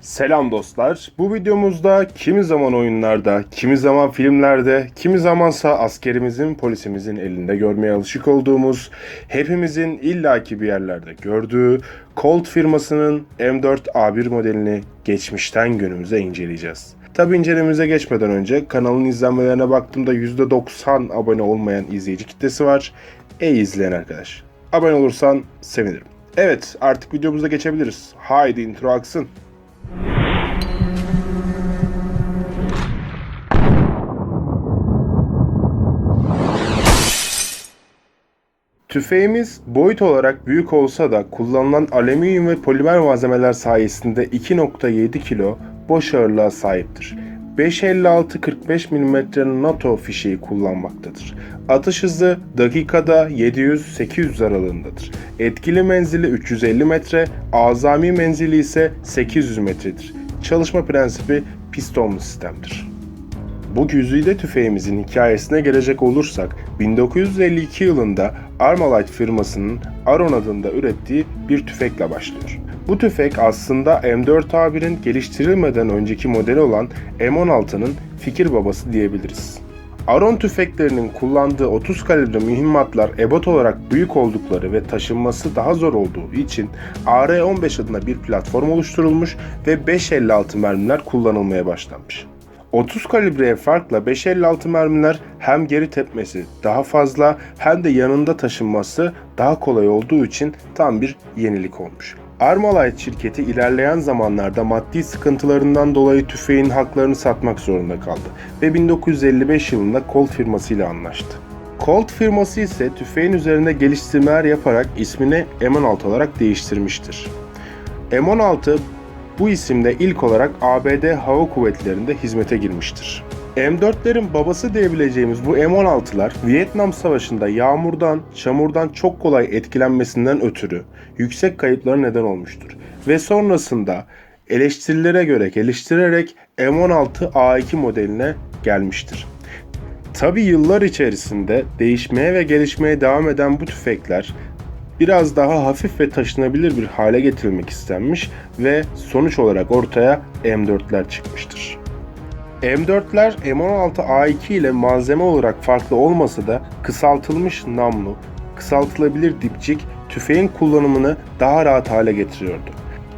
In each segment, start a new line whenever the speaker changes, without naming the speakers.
Selam dostlar. Bu videomuzda kimi zaman oyunlarda, kimi zaman filmlerde, kimi zamansa askerimizin, polisimizin elinde görmeye alışık olduğumuz, hepimizin illaki bir yerlerde gördüğü Colt firmasının M4A1 modelini geçmişten günümüze inceleyeceğiz. Tabi incelememize geçmeden önce kanalın izlenmelerine baktığımda %90 abone olmayan izleyici kitlesi var. Ey izleyen arkadaş. Abone olursan sevinirim. Evet artık videomuza geçebiliriz. Haydi intro aksın. Tüfeğimiz boyut olarak büyük olsa da kullanılan alüminyum ve polimer malzemeler sayesinde 2.7 kilo boş ağırlığa sahiptir. 5.56-45 mm NATO fişeği kullanmaktadır. Atış hızı dakikada 700-800 aralığındadır. Etkili menzili 350 metre, azami menzili ise 800 metredir. Çalışma prensibi pistonlu sistemdir. Bu güzide tüfeğimizin hikayesine gelecek olursak 1952 yılında Armalite firmasının Aron adında ürettiği bir tüfekle başlıyor. Bu tüfek aslında M4A1'in geliştirilmeden önceki modeli olan M16'nın fikir babası diyebiliriz. Aron tüfeklerinin kullandığı 30 kalibre mühimmatlar ebat olarak büyük oldukları ve taşınması daha zor olduğu için AR-15 adına bir platform oluşturulmuş ve 5.56 mermiler kullanılmaya başlanmış. 30 kalibreye farkla 5.56 mermiler hem geri tepmesi daha fazla hem de yanında taşınması daha kolay olduğu için tam bir yenilik olmuş. Armalite şirketi ilerleyen zamanlarda maddi sıkıntılarından dolayı tüfeğin haklarını satmak zorunda kaldı ve 1955 yılında Colt firmasıyla anlaştı. Colt firması ise tüfeğin üzerinde geliştirmeler yaparak ismini M16 olarak değiştirmiştir. M16 bu isimle ilk olarak ABD Hava Kuvvetleri'nde hizmete girmiştir. M4'lerin babası diyebileceğimiz bu M16'lar Vietnam Savaşı'nda yağmurdan, çamurdan çok kolay etkilenmesinden ötürü yüksek kayıplara neden olmuştur. Ve sonrasında eleştirilere göre geliştirerek M16A2 modeline gelmiştir. Tabi yıllar içerisinde değişmeye ve gelişmeye devam eden bu tüfekler biraz daha hafif ve taşınabilir bir hale getirilmek istenmiş ve sonuç olarak ortaya M4'ler çıkmıştır. M4'ler M16A2 ile malzeme olarak farklı olmasa da kısaltılmış namlu, kısaltılabilir dipçik tüfeğin kullanımını daha rahat hale getiriyordu.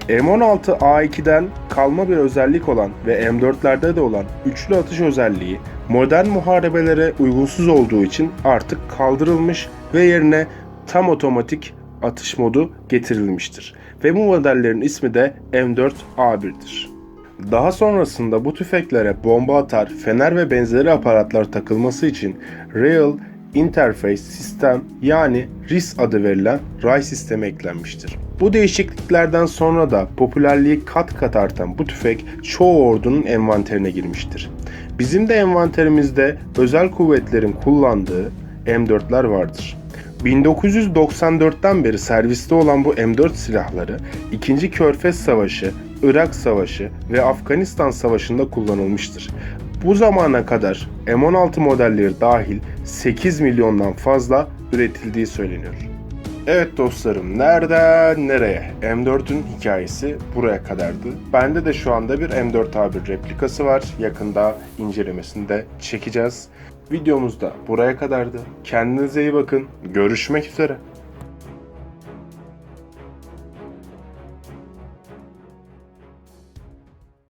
M16A2'den kalma bir özellik olan ve M4'lerde de olan üçlü atış özelliği modern muharebelere uygunsuz olduğu için artık kaldırılmış ve yerine tam otomatik atış modu getirilmiştir. Ve bu modellerin ismi de M4A1'dir. Daha sonrasında bu tüfeklere bomba atar, fener ve benzeri aparatlar takılması için Real Interface Sistem yani RIS adı verilen RAI sistemi eklenmiştir. Bu değişikliklerden sonra da popülerliği kat kat artan bu tüfek çoğu ordunun envanterine girmiştir. Bizim de envanterimizde özel kuvvetlerin kullandığı M4'ler vardır. 1994'ten beri serviste olan bu M4 silahları 2. Körfez Savaşı, Irak Savaşı ve Afganistan Savaşı'nda kullanılmıştır. Bu zamana kadar M16 modelleri dahil 8 milyondan fazla üretildiği söyleniyor. Evet dostlarım nereden nereye? M4'ün hikayesi buraya kadardı. Bende de şu anda bir M4A1 replikası var. Yakında incelemesini de çekeceğiz. Videomuz da buraya kadardı. Kendinize iyi bakın. Görüşmek üzere.